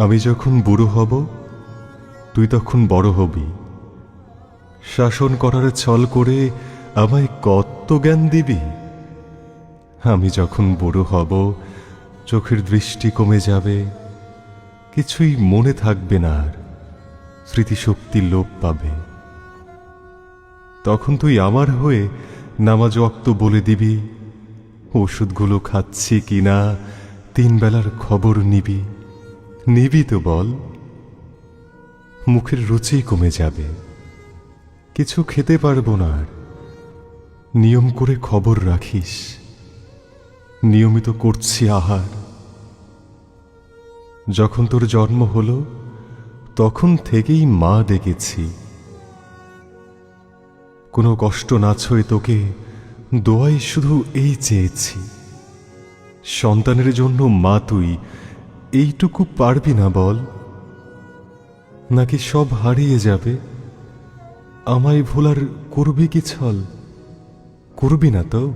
আমি যখন বুড়ো হব, তুই তখন বড় হবি। শাসন করার ছল করে আমায় কত জ্ঞান দিবি? আমি যখন বুড়ো হব, চোখের দৃষ্টি কমে যাবে, কিছুই মনে থাকবে না আর, স্মৃতিশক্তি লোপ পাবে। তখন তুই আমার হয়ে নামাজ অক্ত বলে দিবি, ওষুধগুলো খাচ্ছি কিনা, তিন বেলার খবর নিবি। নিবি তো বল। মুখের রুচি কমে যাবে। কিছু খেতে পারব না আর। নিয়ম করে খবর রাখিস। নিয়মিত করছি আহার। যখন তোর জন্ম হলো, তখন থেকেই মা ডেকেছি। কোনো কষ্ট না ছয়ে তোকে দোয়াই শুধু এই চেয়েছি। সন্তানের জন্য মা তুই এইটুকু পারবি না বল? নাকি সব হারিয়ে যাবে? আমায় ভোলার করবি কি ছল? করবি না তো?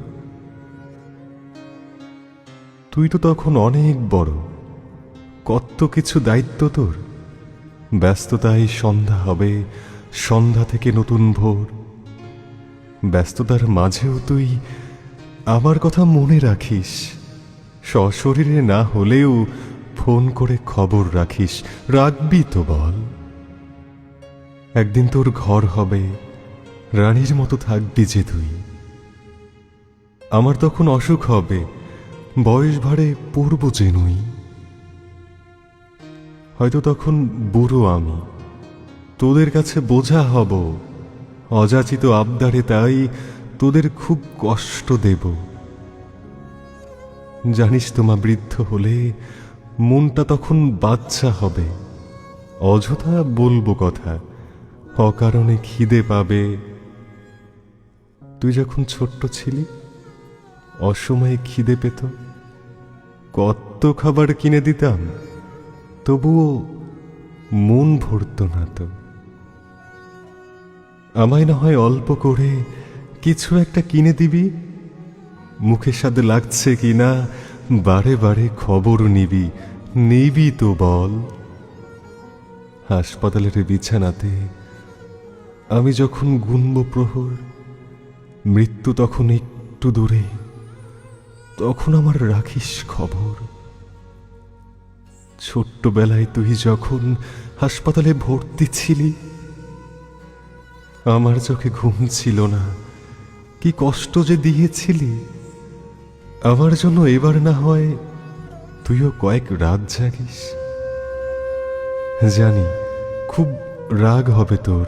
তুই তো তখন অনেক বড়। কত কিছু দায়িত্ব তোর। ব্যস্ততায় সন্ধ্যা হবে, সন্ধ্যা থেকে নতুন ভোর। ব্যস্ততার মাঝেও তুই আমার কথা মনে রাখিস। সশরীরে না হলেও ফোন করে খবর রাখিস, রাখবি তো বল। একদিন তোর ঘর হবে, রানীর মতো থাকবি যে তুই। আমার তখন অসুখ হবে, বয়স ভারে পড়ব যে নই। হয়তো তখন বুড়ো আমি, তোদের কাছে বোঝা হব, অযাচিত আবদারে তাই তোদের খুব কষ্ট দেব। জানিস তোমা বৃদ্ধ হলে মনটা তখন বাচ্চা হবে। অযথা বলব কথা, অকারণে খিদে পাবে। তুই যখন ছোট্ট ছিলি, অসময়ে খিদে পেত। কত খাবার কিনে দিতাম, তবুও মন ভরত না তো। আমায় না হয় অল্প করে কিছু একটা কিনে দিবি? মুখের সাথে লাগছে কিনা বারে বারে খবর নিবি নিবি তো বল। হাসপাতালের বিছানাতে আমি যখন গুনব প্রহর, মৃত্যু তখন একটু দূরে, তখন আমার রাখিস খবর। ছোট্টবেলায় তুই যখন হাসপাতালে ভর্তি ছিলি, আমার চোখে ঘুম ছিল না, কি কষ্ট যে দিয়েছিলি। আমার জন্য এবার না হয় তুইও কয়েক রাত জাগিস। জানি, খুব রাগ হবে তোর।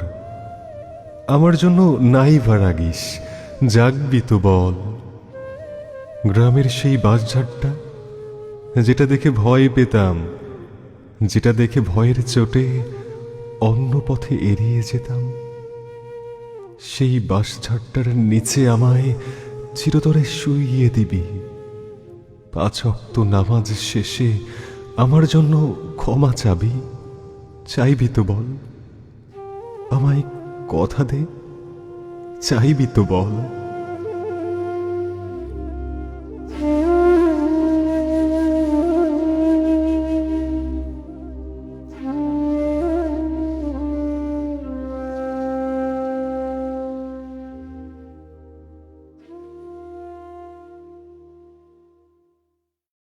আমার জন্য নাই বা রাগিস জাগবি তো বল। গ্রামের সেই বাঁশঝাড়টা, যেটা দেখে ভয় পেতাম, যেটা দেখে ভয়ের চোটে অন্য পথে এড়িয়ে যেতাম, সেই বাঁশঝাড়টার নিচে আমায় চিরতরে শুইয়ে দিবি। পাঁচ অক্ত নামাজ শেষে আমার জন্য ক্ষমা চাবি। চাইবি তো বল। আমায় কথা দে। চাইবি তো বল।